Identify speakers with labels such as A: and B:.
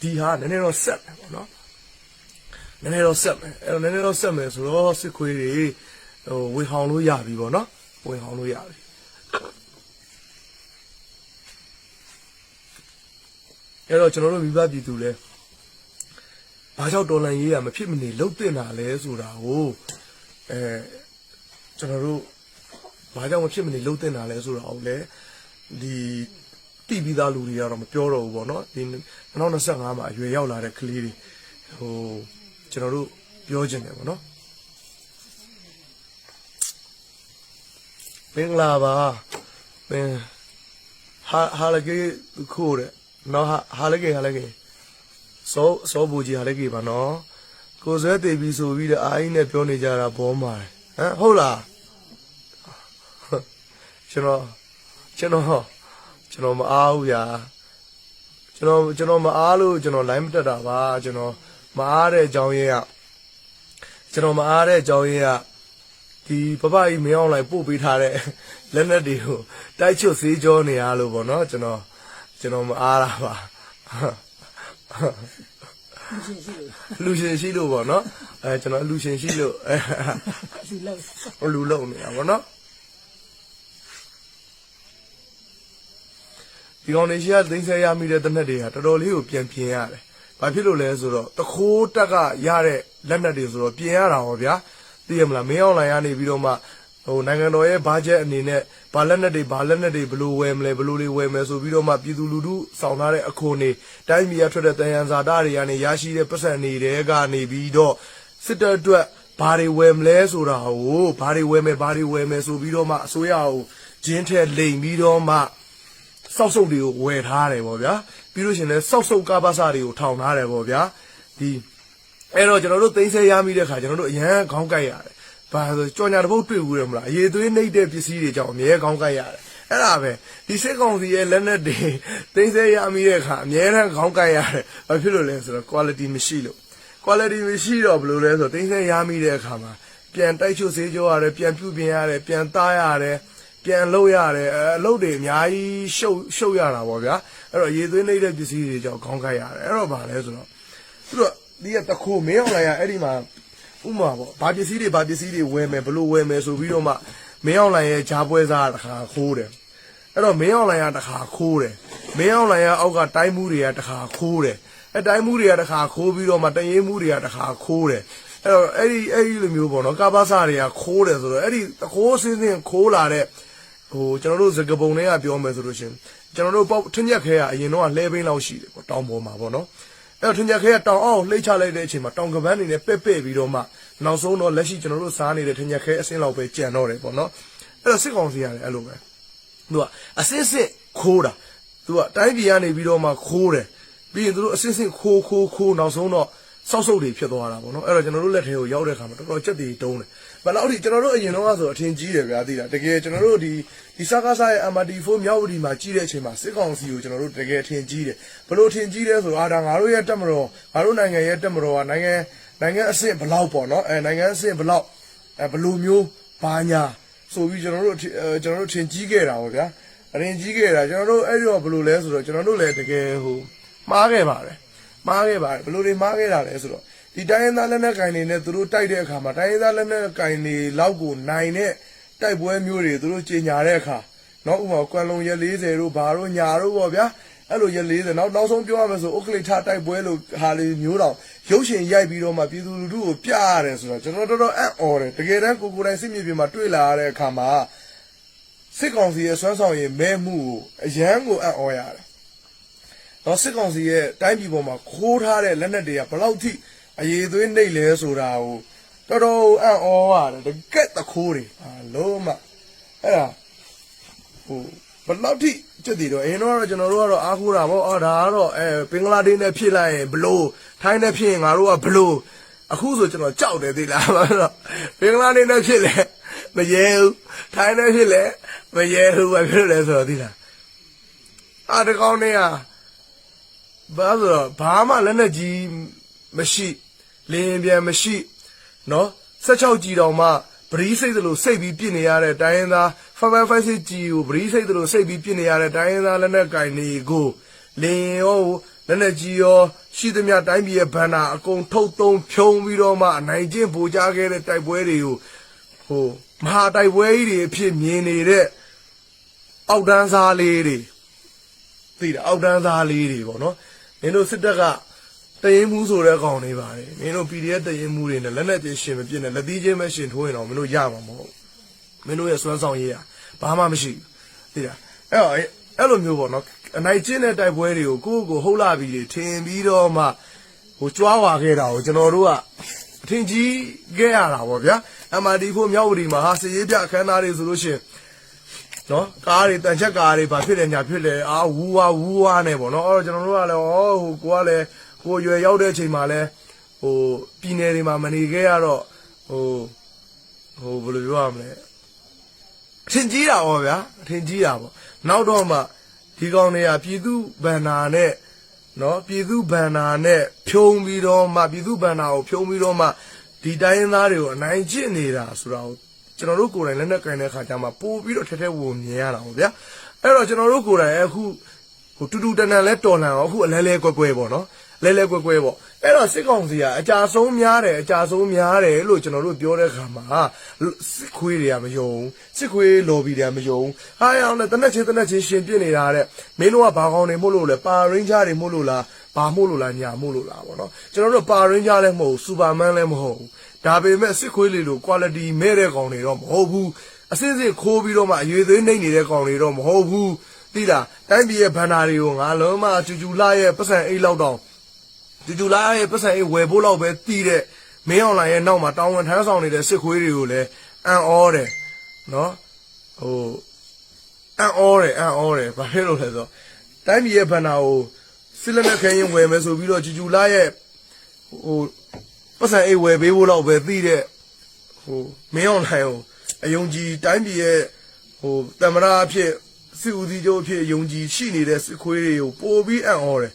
A: ဒီဟာနည်းနည်းတော့ဆက်မယ်ပေါ့နော်နည်းနည်းတော့ဆက်မယ်အဲ့တော့နည်းနည်းတော့ဆက်မယ်ဆိုတော့စစ်ခွေးတွေဟိုဝင်ဟောင်လို့ရပြီပေါ့နော်ဝင်ဟောင်လို့ရပြီအဲ့တော့ကျွန်တော်တို့မိဘပြည်သူလဲဘာကြောင့်တော်လန်ရေးရမဖြစ်မနေလှုပ်တင်တာလဲဆိုတာကိုအဲကျွန်တော်တို့ဘာကြောင့်မဖြစ်မနေလှုပ်တင်တာလဲဆိုတာကိုလည်းဒီတိ ပြီးသားလူတွေကတော့မပြောတော့ဘူးပေါ့နော်ဒီ2025မှာအရွယ်ရောက်လာတဲ့ကလေးတွေဟိုကျွန်တော်တို့ပြောချင်တယ်ပေါ့နော်မင်္ဂလာပါမင်ဟာဟာလကေခိုးတဲ့နော်ဟာဟာလကေဟာလကေစောစောဘူကြီးဟာလကေပါနော်ကိုစဲတေပြီဆိုပြီးတော့အာကြီးနဲ့ပြောနေကြတာဘောမှာဟမ်ဟုတ်လားကျွန်တော်ကျွန်တော် ကျွန်တော်မအားဘူးဗျာကျွန်တော်ကျွန်တော်မအားလို့ကျွန်တော် line မတက်တာပါကျွန်တော်မအားတဲ့အကြောင်းရင်းကကျွန်တော်မအားတဲ့အကြောင်းရင်းကဒီပပကြီးမင်းအောင်လိုက်ပို့ပေးထားတဲ့လက်နက်တွေကိုတိုက်ချွတ်စေးကြောနေရလို့ပေါ့နော်ကျွန်တော်ကျွန်တော်မအားတာပါလူရှင်ရှိလို့ပေါ့နော်အဲကျွန်တော်လူရှင်ရှိလို့အဲ
B: လူလောက်
A: လူလုံနေတာပေါ့နော် ဒီကောင်လေးရှိကသိမ်းဆဲရမိတဲ့တနက်တွေကတော်တော်လေးကိုပြန်ပြင်ရတယ်။ဘာဖြစ်လို့လဲဆိုတော့တခိုးတက်ကရတဲ့လက်နက်တွေဆိုတော့ပြင်ရတာဟောဗျာ။သိရမလားမင်းအောင်လိုင်းကနေပြီးတော့မှဟိုနိုင်ငံတော်ရဲ့ဘာဂျက်အနေနဲ့ဘာလက်နက်တွေဘာလက်နက်တွေဘယ်လိုဝယ်မလဲဘယ်လိုတွေဝယ်မယ်ဆိုပြီးတော့မှပြည်သူလူထုဆောင်ထားတဲ့အခွန်တွေတိုင်းပြည်ရထွက်တဲ့တန်ရန်ဇာတာတွေကနေရရှိတဲ့ပတ်စံတွေတဲကနေပြီးတော့စစ်တပ်အတွက်ဘာတွေဝယ်မလဲဆိုတာဟိုဘာတွေဝယ်မယ်ဘာတွေဝယ်မယ်ဆိုပြီးတော့မှအစိုးရကိုဂျင်းထက်လိမ်ပြီးတော့မှ စောက်စုပ်တွေကိုဝယ်ထားတယ်ပေါ့ဗျာပြီးလို့ရှရင်လဲစောက်စုပ်ကားပါစာတွေကိုထောင်ထားတယ်ပေါ့ဗျာဒီအဲ့တော့ကျွန်တော်တို့သိမ်းဆဲရမိတဲ့ခါကျွန်တော်တို့အရန်ခေါင်းကိုက်ရတယ်ဘာဆိုကြော်ညာတစ်ပုတ်တွေ့ဘူးတယ်မလားအရေးသွေးနှိပ်တဲ့ပစ္စည်းတွေကြောင့်အမြဲခေါင်းကိုက်ရတယ်အဲ့ဒါပဲဒီစစ်ကောင်စီရဲ့လက်နက်တွေသိမ်းဆဲရမိတဲ့ခါအမြဲတမ်းခေါင်းကိုက်ရတယ်ဘာဖြစ်လို့လဲဆိုတော့ quality မရှိလို့ quality မရှိတော့ဘယ်လိုလဲဆိုတော့သိမ်းဆဲရမိတဲ့အခါမှာပြန်တိုက်ချုပ်စေးကြောရတယ်ပြန်ပြုတ်ပြင်ရတယ်ပြန်သားရတယ် ပြန်လုပ်ရတယ်အဲအလုပ်တွေအများကြီးရှုပ်ရှုပ်ရတာပေါ့ဗျာအဲ့တော့ရေသွင်းနေတဲ့ပစ္စည်းတွေကြောင့်ခေါင်းကိုက်ရတယ်အဲ့တော့ဗာလဲဆိုတော့သူတို့ဒီကတခိုးမင်းအောင်လိုက်ရအဲ့ဒီမှာဥမာပေါ့ဘာပစ္စည်းတွေဘာပစ္စည်းတွေဝယ်မယ်ဘလို့ဝယ်မယ်ဆိုပြီးတော့မှမင်းအောင်လိုက်ရဲ့ဂျားပွဲစားတစ်ခါခိုးတယ်အဲ့တော့မင်းအောင်လိုက်ရတစ်ခါခိုးတယ်မင်းအောင်လိုက်ရအောက်ကတိုင်းမှုတွေကတစ်ခါခိုးတယ်အဲတိုင်းမှုတွေကတစ်ခါခိုးပြီးတော့မှတရင်မှုတွေကတစ်ခါခိုးတယ်အဲ့တော့အဲ့ဒီအဲ့ဒီလိုမျိုးပေါ့နော်ကာဘာစာတွေကခိုးတယ်ဆိုတော့အဲ့ဒီတခိုးစင်းစင်းခိုးလာတဲ့ ဟိုကျွန်တော်တို့စကပုံတွေကပြောမယ်ဆိုလို့ရှင်ကျွန်တော်တို့ပေါ့ထညက်ခဲကအရင်တော့လှဲဘင်းလောက်ရှိတယ်ပေါ့တောင်ပေါ်မှာပေါ့နော်အဲ့တော့ထညက်ခဲကတောင်အောင်လှိမ့်ချလိုက်တဲ့အချိန်မှာတောင်ကပန်းနေနဲ့ပဲ့ပဲ့ပြီးတော့မှနောက်ဆုံးတော့လက်ရှိကျွန်တော်တို့စားနေတဲ့ထညက်ခဲအစင်းလောက်ပဲကြံတော့တယ်ပေါ့နော်အဲ့တော့စစ်ကောင်စီရတယ်အဲ့လိုပဲသူကအစင်းစစ်ခိုးတာသူကတိုင်းပြည်ကနေပြီးတော့မှခိုးတယ်ပြီးရင်သူတို့အစင်းစစ်ခိုးခိုးခိုးနောက်ဆုံးတော့ စောက်စုပ်တွေဖြစ်သွားတာပေါ့နော်အဲ့တော့ကျွန်တော်တို့လက်ထဲကိုရောက်တဲ့ခါမှာတော်တော်ကြက်တွေတုံးတယ်ဘယ်လောက်ထိကျွန်တော်တို့အရင်တော့ဆိုအထင်ကြီးတယ်ဗျာသိလားတကယ်ကျွန်တော်တို့ဒီဒီစကားစားရဲ့ MRT4 မြောက်ဝတီမှာကြီးတဲ့အချိန်မှာစစ်ကောင်စီကိုကျွန်တော်တို့တကယ်အထင်ကြီးတယ်ဘယ်လိုအထင်ကြီးလဲဆိုတော့အာဒါငါတို့ရဲ့တက်မတော်ငါတို့နိုင်ငံရဲ့တက်မတော်ကနိုင်ငံနိုင်ငံအဆင့်ဘလောက်ပေါ့နော်အဲနိုင်ငံအဆင့်ဘလောက်အဲဘလိုမျိုးဘာညာဆိုပြီးကျွန်တော်တို့အဲကျွန်တော်တို့ထင်ကြီးခဲ့တာပေါ့ဗျာအရင်ကြီးခဲ့တာကျွန်တော်တို့အဲ့ဒီတော့ဘယ်လိုလဲဆိုတော့ကျွန်တော်တို့လည်းတကယ်ဟိုမှားခဲ့ပါတယ် မှားခဲ့ပါတယ်ဘယ်လိုတွေမှားခဲ့တာလဲဆိုတော့ဒီတိုင်းရင်းသားလက်နက်ကင်တွေနဲ့သူတို့တိုက်တဲ့အခါမှာတိုင်းရင်းသားလက်နက်ကင်တွေလောက်ကိုနိုင်တဲ့တိုက်ပွဲမျိုးတွေသူတို့ကြီးညာတဲ့အခါနောက်ဥပမာကွမ်လုံရက်40တို့ဘာတို့ညာတို့ပေါ့ဗျာအဲ့လိုရက်40နောက်နောက်ဆုံးပြောရမယ်ဆိုဥက္ကဋ္ဌတိုက်ပွဲလို့ဟာလေးမျိုးတော့ရုပ်ရှင်ရိုက်ပြီးတော့မှပြည်သူလူထုကိုပြရတယ်ဆိုတော့ကျွန်တော်တော်တော်အံ့ဩတယ်တကယ်တမ်းကိုကိုယ်တိုင်စစ်မြေပြင်မှာတွေ့လာရတဲ့အခါမှာစစ်ကောင်စီရဲ့စွမ်းဆောင်ရည်မဲမှုကိုအရန်ကိုအံ့ဩရတယ် တော့စစ်ကောင်စီရဲ့တိုင်းပြည်ပေါ်မှာခိုးထားတဲ့လက်နက်တွေကဘယ်လောက်ထိအရေးသွေးနှိပ်လဲဆိုတာကိုတော်တော်အံ့ဩရတယ်တကက်တခိုးတွေအာလုံးမအဲ့ဒါဟိုဘယ်လောက်ထိကျက်တည်တော့အရင်တော့ကျွန်တော်တို့ကတော့အားကိုးတာပေါ့အော်ဒါကတော့အဲဘင်္ဂလားဒေ့ရှ်နဲ့ဖြစ်လိုက်ရင်ဘလို့ထိုင်းနဲ့ဖြစ်ရင်ငါတို့ကဘလို့အခုဆိုကျွန်တော်ကြောက်တယ်သိလားဘာလို့လဲဘင်္ဂလားဒေ့ရှ်နဲ့ဖြစ်လဲမရဲဘူးထိုင်းနဲ့ဖြစ်လဲမရဲဘူးဘာဖြစ်လို့လဲဆိုတော့သိလားအာတကောင်းနေอ่ะ ဘာဆိုတော့ဘာမှလက်နဲ့ကြီးမရှိလင်းပြန်မရှိနော်16ကြီးတောင်မှပရိစိတ်လိုစိတ်ပြီးပြစ်နေရတဲ့တိုင်းရင်းသား556ကြီးကိုပရိစိတ်လိုစိတ်ပြီးပြစ်နေရတဲ့တိုင်းရင်းသားလက်နက်ကင်တွေကိုလင်းရောလက်နက်ကြီးရောရှိသမျှတိုင်းပြည်ရဲ့ဘန္နာအကုန်ထုတ်သုံးဖြုံးပြီးတော့မှအနိုင်ကျင့်ဗိုလ်ကြားခဲ့တဲ့တိုက်ပွဲတွေကိုဟိုမဟာတိုက်ပွဲကြီးတွေအဖြစ်မြင်နေတဲ့အောက်တန်းစားလေးတွေသိတယ်အောက်တန်းသားလေးတွေပေါ့နော် မင်းတို့စစ်တပ်ကတရင်မှုဆိုတဲ့ကောင်တွေပါတယ်မင်းတို့ PDF တရင်မှုတွေနဲ့လက်နဲ့ချင်းရှင်မပြစ်နဲ့လက်သီးချင်းပဲရှင်ထိုးရင်တော့မင်းတို့ရမှာမဟုတ်ဘူးမင်းတို့ရဲ့စွမ်းဆောင်ရည်อ่ะဘာမှမရှိဘူးသိလားအဲ့တော့အဲ့လိုမျိုးပေါ့နော်အနိုင်ကျင့်တဲ့တိုက်ပွဲတွေကိုကိုယ့်ကိုယ်ဟုတ်လာပြီတွေထင်ပြီးတော့မှဟိုကြွားဝါခဲ့တာကိုကျွန်တော်တို့ကအထင်ကြီးခဲ့ရတာပေါ့ဗျာ MRD ဖို့မြောက်ဝတီမှာဟာစည်ရေးပြအခမ်းအနားတွေဆိုလို့ရှိရင် နော်ကားတွေတန်ချက်ကားတွေဘာဖြစ်လဲညာဖြစ်လဲအာဝူဝါဝူဝါနဲ့ပေါ့နော်အဲ့တော့ကျွန်တော်တို့ကလည်းဩဟိုကိုကလည်းကိုရွယ်ရောက်တဲ့အချိန်မှာလဲဟိုပြည်နယ်တွေမှာမနေခဲ့ရတော့ဟိုဟိုဘယ်လိုပြောရမလဲအထင်ကြီးတာပေါ့ဗျာအထင်ကြီးတာပေါ့နောက်တော့မှဒီကောင်တွေကပြည်သူဗန္နာနဲ့နော်ပြည်သူဗန္နာနဲ့ဖြုံပြီးတော့မှပြည်သူဗန္နာကိုဖြုံပြီးတော့မှဒီတိုင်းရင်းသားတွေကိုအနိုင်ကျင့်နေတာဆိုတာကို ကျွန်တော်တို့ကိုယ်တိုင်လက်နဲ့ကင်တဲ့ခါကျမှပို့ပြီးတော့ထက်ထက်ဝင်မြင်ရတာပေါ့ဗျာအဲ့တော့ကျွန်တော်တို့ကိုယ်တိုင်အခုဟိုတူတူတန်တန်လဲတော်လန်အောင်အခုအလဲလဲကွက်ကွဲပေါ့နော်လဲလဲကွက်ကွဲပေါ့အဲ့တော့စစ်ကောင်စီကအကြဆုံးများတယ်အကြဆုံးများတယ်လို့ကျွန်တော်တို့ပြောတဲ့ခါမှာစစ်ခွေးတွေကမယုံစစ်ခွေးလော်ဘီတွေကမယုံဟာရအောင်နဲ့တနက်ချင်းတနက်ချင်းရှင်ပြစ်နေတာတဲ့မင်းတို့ကဘာကောင်းနေမို့လို့လဲပါရင်းဂျာတွေမို့လို့လားဘာမို့လို့လားညာမို့လို့လားပေါ့နော်ကျွန်တော်တို့ပါရင်းဂျာလည်းမဟုတ်စူပါမန်လည်းမဟုတ်ဘူး ဒါပေမဲ့စစ်ခွေးလေးလို quality မဲ့တဲ့ကောင်တွေတော့မဟုတ်ဘူးအစစ်စစ်ခိုးပြီးတော့မှအရွေသွေးနှိမ့်နေတဲ့ကောင်တွေတော့မဟုတ်ဘူးသိလားတိုင်းပြည်ရဲ့ဘန္နာတွေကိုငါလုံးမကျူကျူလာရဲ့ပတ်စံအိတ်လောက်တော့ဒီဂျူလာရဲ့ပတ်စံရေးဝယ်ဖို့လောက်ပဲတီးတဲ့မင်းအွန်လိုင်းရဲ့နောက်မှာတောင်းဝန်ထမ်းဆောင်နေတဲ့စစ်ခွေးတွေကိုလည်းအံ့ဩတယ်နော်ဟိုအံ့ဩတယ်အံ့ဩတယ်ဘာဖြစ်လို့လဲဆိုတော့တိုင်းပြည်ရဲ့ဘန္နာကိုစစ်လက်နက်ခဲရင်ဝယ်မယ်ဆိုပြီးတော့ဂျူဂျူလာရဲ့ဟို ပတ်စံအေးဝယ်ပေးဖို့လောက်ပဲတီးတဲ့ဟိုမင်းအွန်လိုင်းကိုအယုံကြည်တိုင်းပြည်ရဲ့ဟိုတမရအဖြစ်စစ်ဦးစီးချုပ်အဖြစ်အယုံကြည်ရှိနေတဲ့စစ်ခွေးတွေကိုပို့ပြီးအံ့ဩတယ်